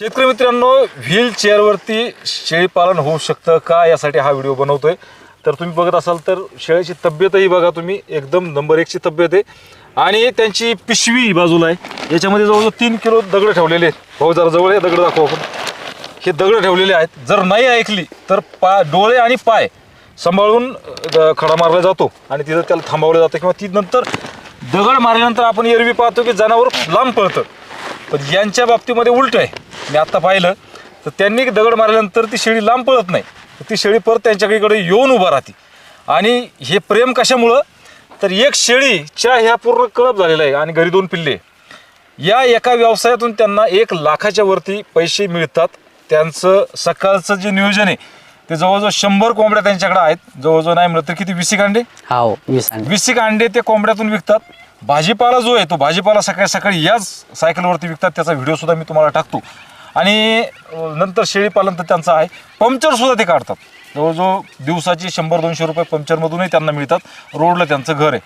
शेतकरी मित्रांनो व्हील चेअरवरती शेळीपालन होऊ शकतं का? यासाठी हा व्हिडिओ बनवतोय. तर तुम्ही बघत असाल तर शेळीची तब्येतही बघा तुम्ही. एकदम नंबर एकची तब्येत आहे. आणि त्यांची पिशवी बाजूला आहे. याच्यामध्ये जवळजवळ तीन किलो दगड ठेवलेले आहेत. भाऊ जरा जवळ दगड दाखवू आपण. हे दगड ठेवलेले आहेत. जर नाही ऐकली तर पा डोळे आणि पाय सांभाळून खडा मारला जातो. आणि तिथं त्याला थांबवलं जातं. किंवा ती नंतर दगड मारल्यानंतर आपण एरवी पाहतो की जनावर लांब पळतं. पण यांच्या बाबतीमध्ये उलट आहे. मी आत्ता पाहिलं तर त्यांनी दगड मारल्यानंतर ती शेळी लांब पळत नाही. तर ती शेळी परत त्यांच्याकडे येऊन उभा राहते. आणि हे प्रेम कशामुळं? तर एक शेळीच्या ह्या पूर्ण कळप झालेला आहे आणि घरी दोन पिल्ले या एका व्यवसायातून त्यांना एक लाखाच्या वरती पैसे मिळतात. त्यांचं सकाळचं जे नियोजन आहे ते जवळजवळ शंभर कोंबड्या त्यांच्याकडे आहेत. जवळजवळ नाही म्हणलं तर किती? वीस एक अंडे? हो वीस अंडे. वीस एक अंडे ते कोंबड्यातून विकतात. भाजीपाला जो आहे तो भाजीपाला सकाळी सकाळी याच सायकलवरती विकतात. त्याचा व्हिडिओ सुद्धा मी तुम्हाला टाकतो. आणि अं, नंतर शेळीपालन तर त्यांचं आहे. पंक्चर सुद्धा ते काढतात. जवळजवळ दिवसाचे शंभर दोनशे रुपये पंक्चरमधूनही त्यांना मिळतात. रोडला त्यांचं घर आहे.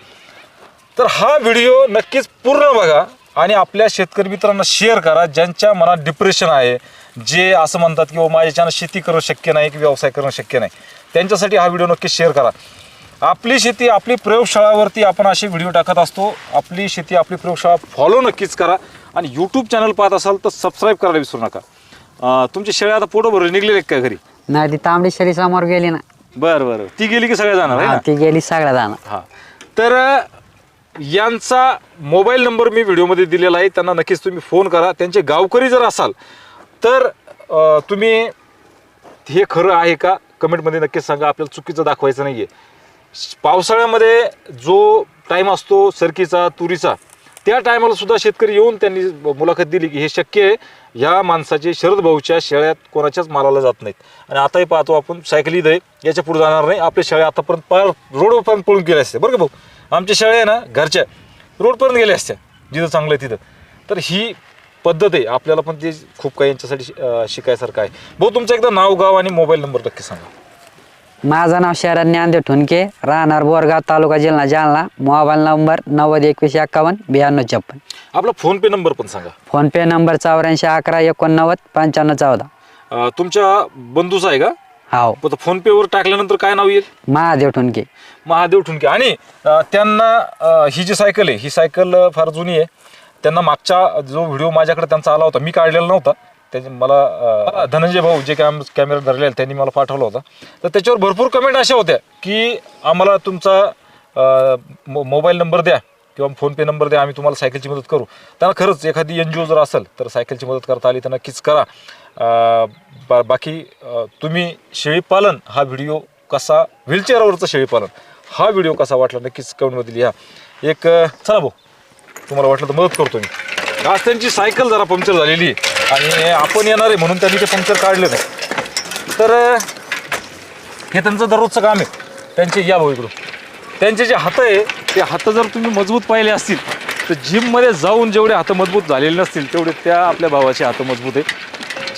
तर हा व्हिडिओ नक्कीच पूर्ण बघा आणि आपल्या शेतकरी मित्रांना शेअर करा. ज्यांच्या मनात डिप्रेशन आहे जे असं म्हणतात की बाबा माझ्याच्यानं शेती करणं शक्य नाही की व्यवसाय करणं शक्य नाही. त्यांच्यासाठी हा व्हिडिओ नक्कीच शेअर करा. आपली शेती आपली प्रयोगशाळावरती आपण असे व्हिडिओ टाकत असतो. आपली शेती आपली प्रयोगशाळा फॉलो नक्कीच करा. आणि यूट्यूब चॅनल पाहत असाल तर सबस्क्राईब करायला विसरू नका. तुमची शेळ्या आता पोटं भरून निघलेले का घरी? नाही ती तांबडी शरी समोर गेली ना. बरं बरं. ती गेली की सगळ्या जाणार आहे ना? ती गेली सगळ्या जाणार. हा. तर यांचा मोबाईल नंबर मी व्हिडिओमध्ये दिलेला आहे. त्यांना नक्कीच तुम्ही फोन करा. त्यांचे गावकरी जर असाल तर अ, तुम्ही हे खरं आहे का? कमेंटमध्ये नक्कीच सांगा. आपल्याला चुकीचं दाखवायचं नाही आहे पावसाळ्यामध्ये जो टाईम असतो सरकीचा तुरीचा त्या टायमाला सुद्धा शेतकरी येऊन त्यांनी मुलाखत दिली की हे शक्य आहे ह्या माणसाचे शरद भाऊच्या शेळ्यात कोणाच्याच मालाला जात नाहीत. आणि आताही पाहतो आपण सायकली दे याच्यापुढे जाणार नाही. आपल्या शेळ्या आतापर्यंत पार रोडपर्यंत पळून गेल्या असते. बरं का भाऊ? आमच्या शेळ्या आहे ना घरच्या रोडपर्यंत गेल्या असत्या जिथं चांगलं आहे तिथं. तर ही पद्धत आहे. आपल्याला पण ते खूप काही यांच्यासाठी शिकायसारखं आहे. भाऊ तुमचं एकदा नाव गाव आणि मोबाईल नंबर नक्की सांगा. माझं नाव शरद ज्ञानदेव ठुनके. राहणार बोरगाव तालुका जिल्हा जालना. मोबाईल नंबर नव्वद एकवीस एक्कावन्न ब्याण्णव छप्पन. आपला फोनपे नंबर पण सांगा. फोनपे नंबर चौऱ्याऐंशी अकरा एकोणनव्वद पंच्याण्णव चौदा. अं, तुमच्या बंधूचा आहे का? हो पण फोन पे वर टाकल्यानंतर काय नाव येईल? महादेव ठुनके. महादेव ठुणके आणि अं, त्यांना अं, ही जी सायकल आहे ही सायकल अं, फार जुनी आहे. त्यांना मागचा जो व्हिडिओ माझ्याकडे त्यांचा आला होता मी काढलेला नव्हता. त्याचे मला धनंजय भाऊ जे कॅम कॅमेरा धरलेला त्यांनी मला पाठवला होता. तर त्याच्यावर भरपूर कमेंट अशा होत्या की आम्हाला तुमचा मो- मोबाईल नंबर द्या किंवा फोनपे नंबर द्या आम्ही तुम्हाला सायकलची मदत करू. त्यांना खरंच एखादी एन जी ओ जर असेल तर सायकलची मदत करता आली तर नक्कीच करा. बा बाकी तुम्ही शेळीपालन हा व्हिडिओ कसा व्हीलचेअरवरचं शेळीपालन हा व्हिडिओ कसा वाटला नक्कीच कमेंटमध्ये लिहा. एक चला भाऊ तुम्हाला वाटलं तर मदत करतो मी. आज त्यांची सायकल जरा पंक्चर झालेली आहे. आणि आपण येणार आहे म्हणून त्यांनी ते पंक्चर काढलं नाही तर हे त्यांचं दररोजचं काम आहे. त्यांचे या भाऊ इकडून. त्यांचे जे हात आहे ते हात जर तुम्ही मजबूत पाहिले असतील तर जिममध्ये जाऊन जेवढे हात मजबूत झालेले नसतील तेवढे त्या आपल्या भावाचे हात मजबूत आहे.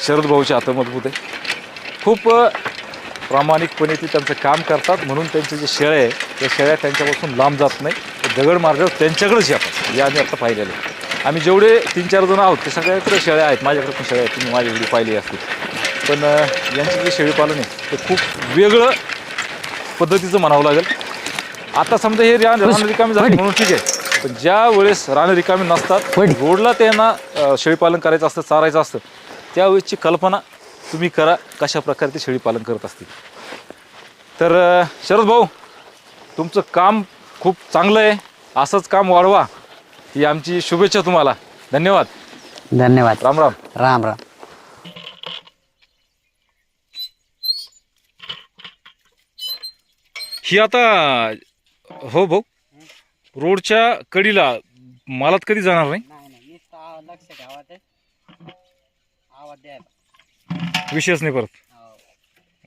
शरद भाऊचे हात मजबूत आहे. खूप प्रामाणिकपणे ते त्यांचं काम करतात. म्हणून त्यांचे जे शेळ्या आहे त्या शेळ्या त्यांच्यापासून लांब जात नाही. दगड मार्गावर त्यांच्याकडेच येतात हे आम्ही आता पाहिलेलं आहे. आम्ही जेवढे तीन चार जण आहोत ते सगळ्याकडे शेळ्या आहेत. माझ्याकडे पण शेळ्या आहेत. तुम्ही माझे व्हिडिओ पाहिले असतील. पण यांचं जे शेळीपालन आहे ते खूप वेगळं पद्धतीचं म्हणावं लागेल. आता समजा हे रान रान रिकामी झाली म्हणून ठीक आहे. पण ज्या वेळेस रान रिकामी नसतात. रोडला त्यांना शेळीपालन करायचं असतं चारायचं असतं त्यावेळेसची कल्पना तुम्ही करा कशा प्रकारे ते शेळीपालन करत असतील. तर शरद भाऊ तुमचं काम खूप चांगलं आहे. असंच काम वाढवा. ही आमची शुभेच्छा तुम्हाला. धन्यवाद. धन्यवाद. राम राम. राम राम. ही आता हो भाऊ रोडच्या कडीला मालात कधी जाणार नाही? विषयच नाही परत.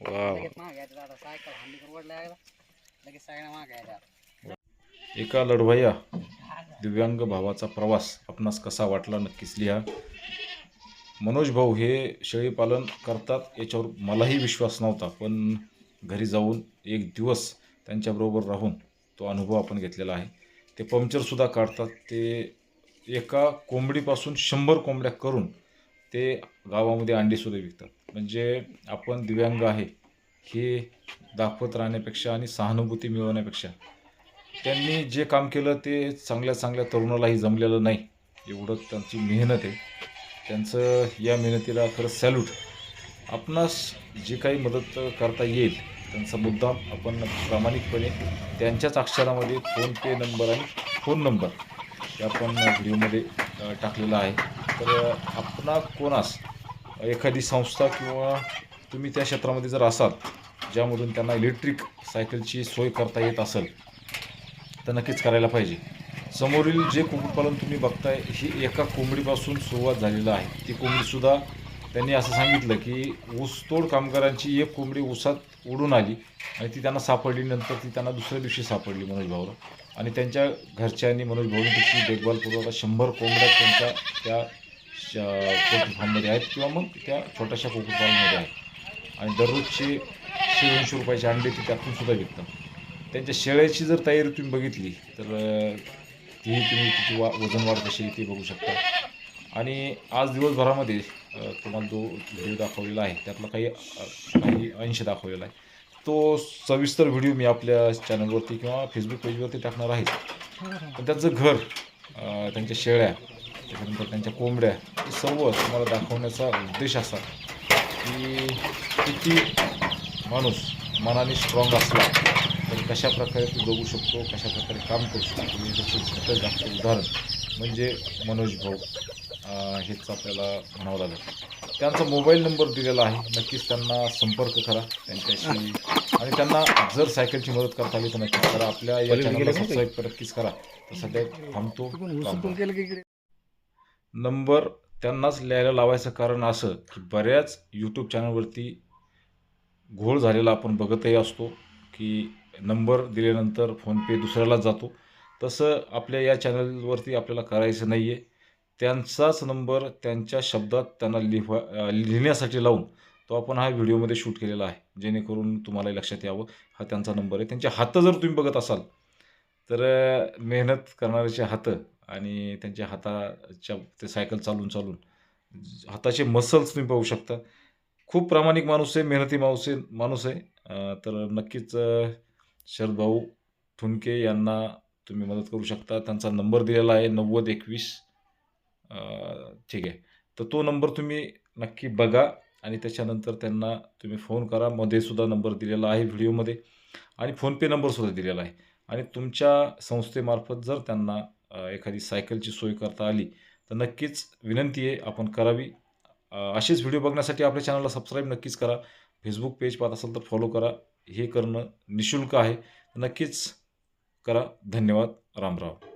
वाव एका लढवय्या. दिव्यांग भावाचा प्रवास आपणास कसा वाटला नक्कीच लिहा. मनोज भाऊ हे शेळीपालन करतात याच्यावर मलाही विश्वास नव्हता पण घरी जाऊन एक दिवस त्यांच्याबरोबर राहून तो अनुभव आपण घेतलेला आहे. ते पंक्चरसुद्धा काढतात ते एका कोंबडीपासून शंभर कोंबड्या करून ते गावामध्ये अंडीसुद्धा विकतात. म्हणजे आपण दिव्यांग आहे हे दाखवत राहण्यापेक्षा आणि सहानुभूती मिळवण्यापेक्षा त्यांनी जे काम केलं ते चांगल्या चांगल्या तरुणालाही जमलेलं नाही. एवढं त्यांची मेहनत आहे. त्यांचं या मेहनतीला खरं सॅल्यूट आपणास जे काही मदत करता येईल त्यांचा मुद्दाम आपण प्रामाणिकपणे त्यांच्याच अक्षरामध्ये फोनपे नंबर आणि फोन नंबर हे आपण व्हिडिओमध्ये टाकलेला आहे. तर आपणा कोणास एखादी संस्था किंवा तुम्ही त्या क्षेत्रामध्ये जर असाल ज्यामधून त्यांना इलेक्ट्रिक सायकलची सोय करता येत असेल तर नक्कीच करायला पाहिजे. समोरील जे कुक्कुटपालन तुम्ही बघताय ही एका कोंबडीपासून सुरुवात झालेलं आहे. ती कोंबडीसुद्धा त्यांनी असं सांगितलं की ऊसतोड कामगारांची एक कोंबडी ऊसात उडून आली आणि ती त्यांना सापडली. नंतर ती त्यांना दुसऱ्या दिवशी सापडली मनोज भाऊला. आणि त्यांच्या घरच्यांनी मनोज भाऊनी त्याची देखभाल करून शंभर कोंबड्या त्यांच्या त्या पोल्ट्री फार्ममध्ये आहेत किंवा मग त्या छोट्याशा कुक्कुटपालनमध्ये आहेत. आणि दररोजचे एकशे दोनशे रुपयाचे अंडे ते त्यातून सुद्धा विकतात. त्यांच्या शेळ्याची जर तयारी तुम्ही बघितली तर तीही ती तुम्ही तिची वा वजन वाढत कशी ती ते बघू शकता. आणि आज दिवसभरामध्ये तुम्हाला जो व्हिडिओ दाखवलेला आहे त्यातला काही काही अंश दाखवलेला आहे. तो सविस्तर व्हिडिओ मी आपल्या चॅनलवरती किंवा फेसबुक पेजवरती टाकणार आहे. पण त्यांचं घर त्यांच्या शेळ्या त्याच्यानंतर त्यांच्या कोंबड्या हे सर्व तुम्हाला दाखवण्याचा उद्देश असा की किती माणूस मनाने स्ट्रॉंग असला. तर कशा प्रकारे तो जगू शकतो कशा प्रकारे काम करू शकतो तुम्ही त्याचं झटक दाखवं उदाहरण म्हणजे मनोज भाऊ हेच आपल्याला म्हणावं लागेल. त्यांचा मोबाईल नंबर दिलेला आहे नक्कीच त्यांना संपर्क करा त्यांच्याशी. आणि त्यांना जर सायकलची मदत करता आली तर नक्कीच करा. आपल्या या चॅनलला सबस्क्राईब नक्कीच करा. तर सध्या थांबतो. नंबर त्यांनाच लिहायला लावायचं कारण असं की बऱ्याच यूट्यूब चॅनलवरती घोळ झालेला आपण बघतही असतो की नंबर दिल्यानंतर फोनपे दुसऱ्याला जातो. तसं आपल्या या चॅनलवरती आपल्याला करायचं नाही आहे त्यांचाच नंबर त्यांच्या शब्दात त्यांना लिहा लिहिण्यासाठी लावून तो आपण हा व्हिडिओमध्ये शूट केलेला आहे. जेणेकरून तुम्हालाही लक्षात यावं हा त्यांचा नंबर आहे. त्यांचे हातं जर तुम्ही बघत असाल तर मेहनत करणाऱ्याचे हातं आणि त्यांच्या हाताच्या ते सायकल चालून चालून हाताचे मसल्स तुम्ही पाहू शकता. खूप प्रामाणिक माणूस आहे मेहनती माणूस आहे माणूस आहे. तर नक्कीच अं, शरद भाऊ ठुणके यांना तुम्ही मदत करू शकता. त्यांचा नंबर दिलेला आहे नव्वद एकवीस ठीक आहे. तर तो नंबर तुम्ही नक्की बघा आणि त्याच्यानंतर त्यांना तुम्ही फोन करा. मध्ये सुद्धा नंबर दिलेला आहे व्हिडिओमध्ये आणि फोनपे नंबरसुद्धा दिलेला आहे. आणि तुमच्या संस्थेमार्फत जर त्यांना एखादी सायकलची सोय करता आली तर नक्कीच विनंती आहे आपण करावी. असेच व्हिडिओ बघण्यासाठी आपल्या चॅनलला सबस्क्राईब नक्कीच करा. फेसबुक पेज पाहत असाल तर फॉलो करा. हे करणं निशुल्क आहे. नक्कीच करा. धन्यवाद. रामराव.